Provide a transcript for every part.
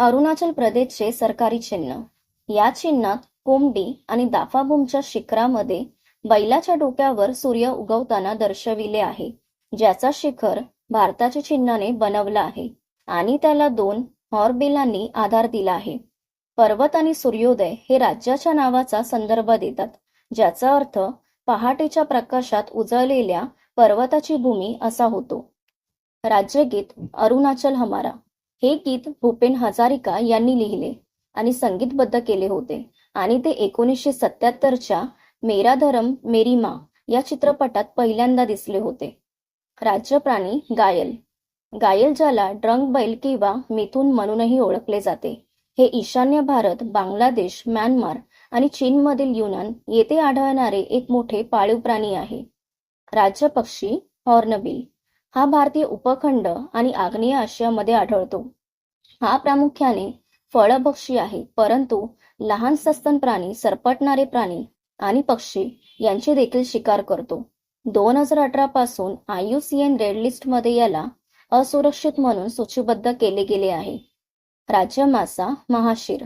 अरुणाचल प्रदेशचे सरकारी चिन्ह. या चिन्हात कोंबडी आणि दाफाबुमच्या शिखरामध्ये बैलाच्या डोक्यावर सूर्य उगवताना दर्शविले आहे ज्याचा शिखर भारताच्या चिन्हाने बनवला आहे आणि त्याला दोन हॉर्बिलांनी आधार दिला आहे. पर्वत आणि सूर्योदय हे राज्याच्या नावाचा संदर्भ देतात ज्याचा अर्थ पहाटेच्या प्रकाशात उजळलेल्या पर्वताची भूमी असा होतो. राज्यगीत अरुणाचल हमारा हे गीत भूपेन हजारिका यांनी लिहिले आणि संगीतबद्ध केले होते. आणि ते एकोणीसशे सत्याहत्तरच्या मेरा धरम मेरी माँ या चित्रपटात पहिल्यांदा दिसले होते. राज्य प्राणी गायल. गायल ज्याला ड्रंक बैल किंवा मिथून म्हणूनही ओळखले जाते. हे ईशान्य भारत बांगलादेश म्यानमार आणि चीनमधील युनान येथे आढळणारे एक मोठे पाळीव प्राणी आहे. राज्य पक्षी हॉर्नबिल. हा भारतीय उपखंड आणि आग्नेय आशियामध्ये आढळतो. हा प्रामुख्याने फळभक्षी आहे परंतु लहान सस्तन प्राणी सरपटणारे प्राणी आणि पक्षी यांची देखील शिकार करतो. दोन हजार अठरा पासून आयुसीएन रेड लिस्टमध्ये याला असुरक्षित म्हणून सूचीबद्ध केले गेले आहे. राज्य मासा महाशीर.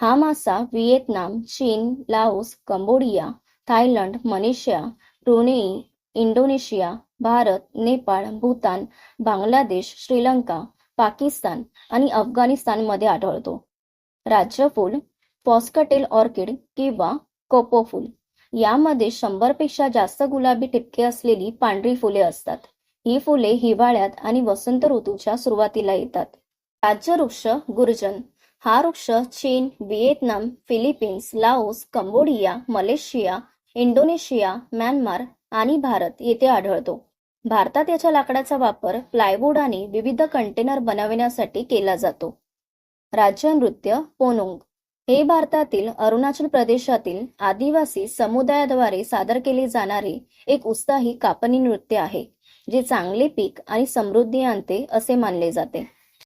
हा मासा व्हिएतनाम चीन Laos Cambodia Thailand Malaysia Brunei Indonesia Bharat Nepal Bhutan Bangladesh Sri Lanka Pakistan आणि अफगाणिस्तानमध्ये आढळतो. राज्य फूल फॉस्कटेल ऑर्किड किंवा कोपोफूल यामध्ये शंभरपेक्षा जास्त गुलाबी ठिपके असलेली पांढरी फुले असतात. ही फुले हिवाळ्यात आणि वसंत ऋतूच्या सुरुवातीला येतात. राज्य वृक्ष गुर्जन. हा वृक्ष चीन Vietnam Philippines Laos Cambodia Malaysia Indonesia Myanmar आणि भारत येथे आढळतो. भारतात याच्या लाकडाचा वापर प्लायवूड आणि विविध कंटेनर बनवण्यासाठी केला जातो. राज्य नृत्य पोनोंग हे भारतातील अरुणाचल प्रदेशातील आदिवासी समुदायाद्वारे सादर केले जाणारे एक उत्साही कापणी नृत्य आहे जे चांगले पीक आणि समृद्धी आणते असे मानले जाते.